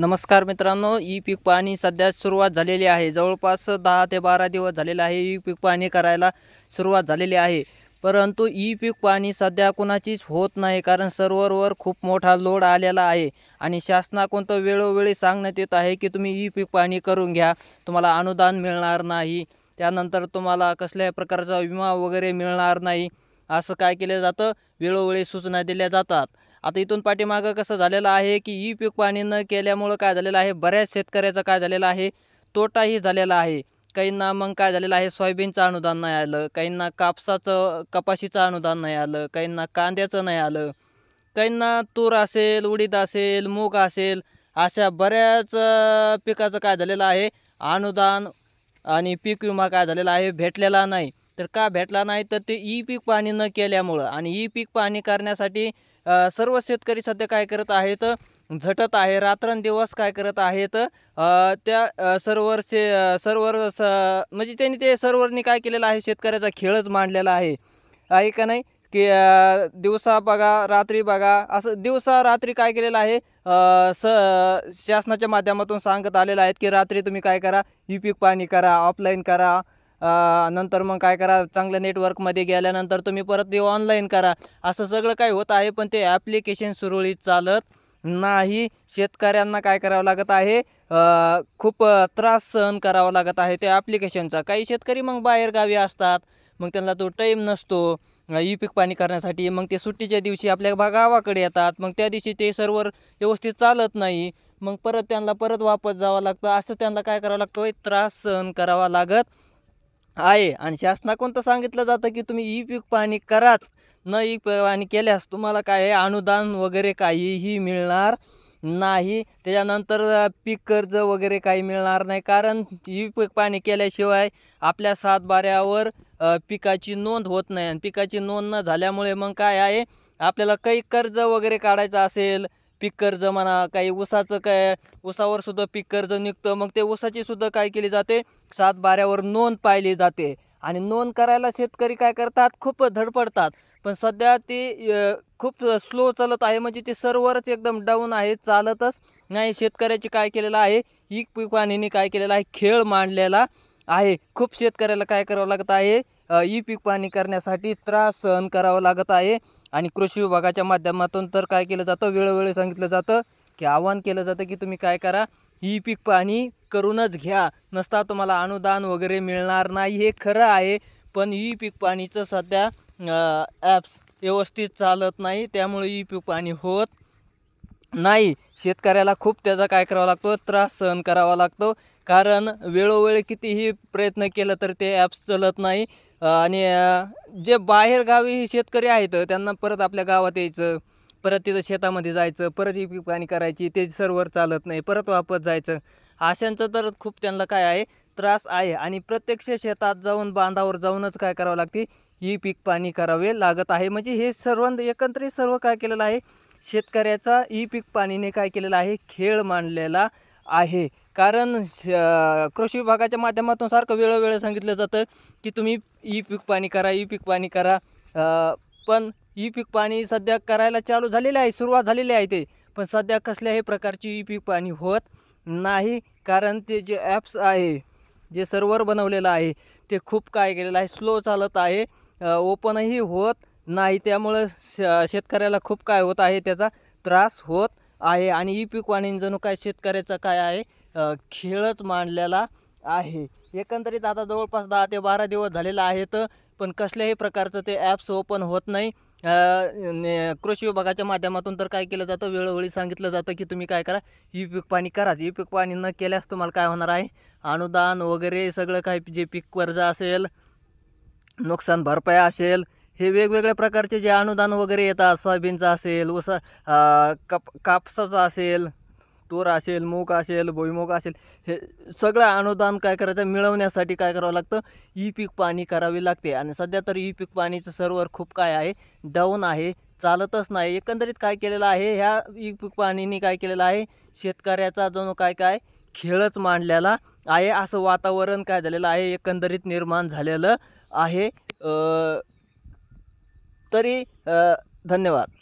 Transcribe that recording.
नमस्कार मित्रांनो ई पीक पाहणी सध्या सुरुवात झालेली आहे. जवळपास दहा ते बारा दिवस झालेले आहे ई पीक पाहणी करायला सुरुवात झालेली आहे. परंतु ई पीक पाहणी सध्या कुणाचीच होत नाही कारण सर्व्हरवर खूप मोठा लोड आलेला आहे आणि शासनाकडून तर वेळोवेळी सांगण्यात येत आहे की तुम्ही ई पीक पाहणी करून घ्या तुम्हाला अनुदान मिळणार नाही त्यानंतर तुम्हाला कसल्याही प्रकारचा विमा वगैरे मिळणार नाही असं काय केलं जातं? वेळोवेळी सूचना दिल्या जातात. आता इथून पाठीमागं कसं झालेलं आहे की ई पीक पाणी न केल्यामुळं काय झालेलं आहे? बऱ्याच शेतकऱ्याचं काय झालेलं आहे? तोटाही झालेला आहे. काहींना मग काय झालेलं आहे? सोयाबीनचं अनुदान नाही आलं. काहींना कापसाचं कपाशीचं अनुदान नाही आलं. काहींना कांद्याचं नाही आलं. काहींना तूर असेल उडीद असेल मूग असेल अशा बऱ्याच पिकाचं काय झालेलं आहे? अनुदान आणि पीक विमा काय झालेला आहे? भेटलेला नाही. तर का भेटला नाही? तर ते ई पीक पाणी न केल्यामुळं. आणि ई पीक पाणी करण्यासाठी सर्व शेतकरी सध्या काय करत आहेत? झटत आहे. रात्रंदिवस काय करत आहेत? त्या सर्वर सर्व्हर शे स म्हणजे त्यांनी ते सर्वरनी काय केलेलं आहे? शेतकऱ्याचा खेळच मांडलेला आहे. आहे का नाही? की दिवसा बघा रात्री बघा असं दिवसा रात्री काय केलेलं आहे? स शासनाच्या माध्यमातून सांगत आलेलं आहेत की रात्री तुम्ही काय करा? ई पीक पाणी करा ऑफलाईन करा. नंतर मग काय करा चांगल्या नेटवर्कमध्ये गेल्यानंतर तुम्ही परत ते ऑनलाईन करा. असं सगळं काय होत आहे पण ते ॲप्लिकेशन सुरळीत चालत नाही. शेतकऱ्यांना काय करावं लागत आहे? खूप त्रास सहन करावा लागत आहे त्या ॲप्लिकेशनचा काही शेतकरी मग बाहेरगावी असतात मग त्यांना तो टाईम नसतो. ई पीक पाणी करण्यासाठी मग ते सुट्टीच्या दिवशी आपल्या भागावाकडे गावाकडे येतात. मग त्या दिवशी ते सर्वर व्यवस्थित चालत नाही. मग परत त्यांना परत वापस जावं लागतं. असं त्यांना काय करावं लागतं? त्रास सहन करावा लागत. आहे. आणि शासनाकडून कोणतं सांगितलं जातं की तुम्ही ई पीक पाणी कराच. न ई पीक पाणी केल्यास तुम्हाला काय आहे? अनुदान वगैरे काहीही मिळणार नाही. त्याच्यानंतर पीक कर्ज वगैरे काही मिळणार नाही. कारण ई पीक पाणी केल्याशिवाय आपल्या सातबाऱ्यावर पिकाची नोंद होत नाही. आणि पिकाची नोंद न झाल्यामुळे मग काय आहे? आपल्याला काही कर्ज वगैरे काढायचं असेल पीक कर्ज म्हणा काही ऊसाचं काय ऊसावर सुद्धा पीक कर्ज निघतं. मग ते ऊसाची सुद्धा काय केली जाते? सात बाऱ्यावर नोंद पाहिली जाते. आणि नोंद करायला शेतकरी काय करतात? खूप धडपडतात. पण सध्या ती खूप स्लो चालत आहे. म्हणजे ते सर्वरच एकदम डाऊन आहे चालतच नाही. शेतकऱ्याची काय केलेलं आहे? ही पीक पाणीने काय केलेलं आहे? खेळ मांडलेला आहे. खूप शेतकऱ्याला काय करावं लागत आहे? ई पीक पाणी करण्यासाठी त्रास सहन करावा लागत आहे. आणि कृषी विभागाच्या माध्यमातून तर काय केलं जातं? वेळोवेळी सांगितलं जातं की आवाहन केलं जातं की तुम्ही काय करा? ई पीक पाणी करूनच घ्या. नसता तुम्हाला अनुदान वगैरे मिळणार नाही हे खरं आहे. पण ई पीक पाणीचं सध्या ॲप्स व्यवस्थित चालत नाही. त्यामुळे ई पीक पाणी होत नाही. शेतकऱ्याला खूप त्याचा काय करावा लागतो? त्रास सहन करावा लागतो. कारण वेळोवेळी कितीही प्रयत्न केलं तर ते ॲप्स चालत नाही. आणि जे बाहेरगावी शेतकरी आहेत त्यांना परत आपल्या गावात यायचं परत तिथं शेतामध्ये जायचं परत ही पीक पाणी करायची ते सर्व्हर चालत नाही परत वापस जायचं. अशांचं तर खूप त्यांना काय आहे त्रास आहे. आणि प्रत्यक्ष शेतात जाऊन बांधावर जाऊनच काय करावं लागते ही पीक पाणी करावे लागत आहे. म्हणजे हे सर्व एकत्रित सर्व काय केलेलं आहे शेतकऱ्याचा ई पीक पाणीने काय केलेला आहे खेळ मांडलेला आहे. कारण श- कृषी विभागाच्या माध्यमातून सारखं वेळोवेळी सांगितलं जातं की तुम्ही ई पीक पाणी करा ई पीक पाणी करा. पण ई पीक पाणी सध्या करायला चालू झालेले आहे सुरुवात झालेली आहे ते. पण सध्या कसल्याही प्रकारची ई पीक पाणी होत नाही कारण ते जे ॲप्स आहे जे सर्व्हर बनवलेलं आहे ते खूप काय केलेलं आहे स्लो चालत आहे. ओपनही होत नाही त्यामुळं श शेतकऱ्याला खूप काय होत आहे त्याचा त्रास होत आहे आणि ई पीक वाणी जणू काय शेतकऱ्याचा काय आहे खेळच मांडलेला आहे. एकंदरीत आता जवळपास दहा ते बारा दिवस झालेला आहेत पण कसल्याही प्रकारचं ते ॲप्स ओपन होत नाही. ने- कृषी विभागाच्या माध्यमातून तर काय केलं जातं? वेळोवेळी सांगितलं जातं की तुम्ही काय करा? ई पीक पाणी करा. ई पीक पाणी न केल्यास तुम्हाला काय होणार आहे? अनुदान वगैरे सगळं काय जे पीक कर्ज असेल नुकसान भरपाई असेल हे वेगवेगळ्या प्रकारचे जे अनुदान वगैरे येतात सोयाबीनचं असेल ऊसा कप कापसाचं असेल तूर असेल मूग असेल भुईमूग असेल हे सगळं अनुदान काय करायचं? मिळवण्यासाठी काय करावं लागतं? ई पीक पाणी करावी लागते. आणि सध्या तर ई पीक पाणीचं सर्वर खूप काय आहे? डाऊन आहे चालतच नाही. एकंदरीत काय केलेलं आहे? ह्या ई पीक पाणीने काय केलेलं आहे? शेतकऱ्याचा जणू काय काय खेळच मांडलेला आहे. असं वातावरण काय झालेलं आहे? एकंदरीत निर्माण झालेलं आहे. तरी धन्यवाद.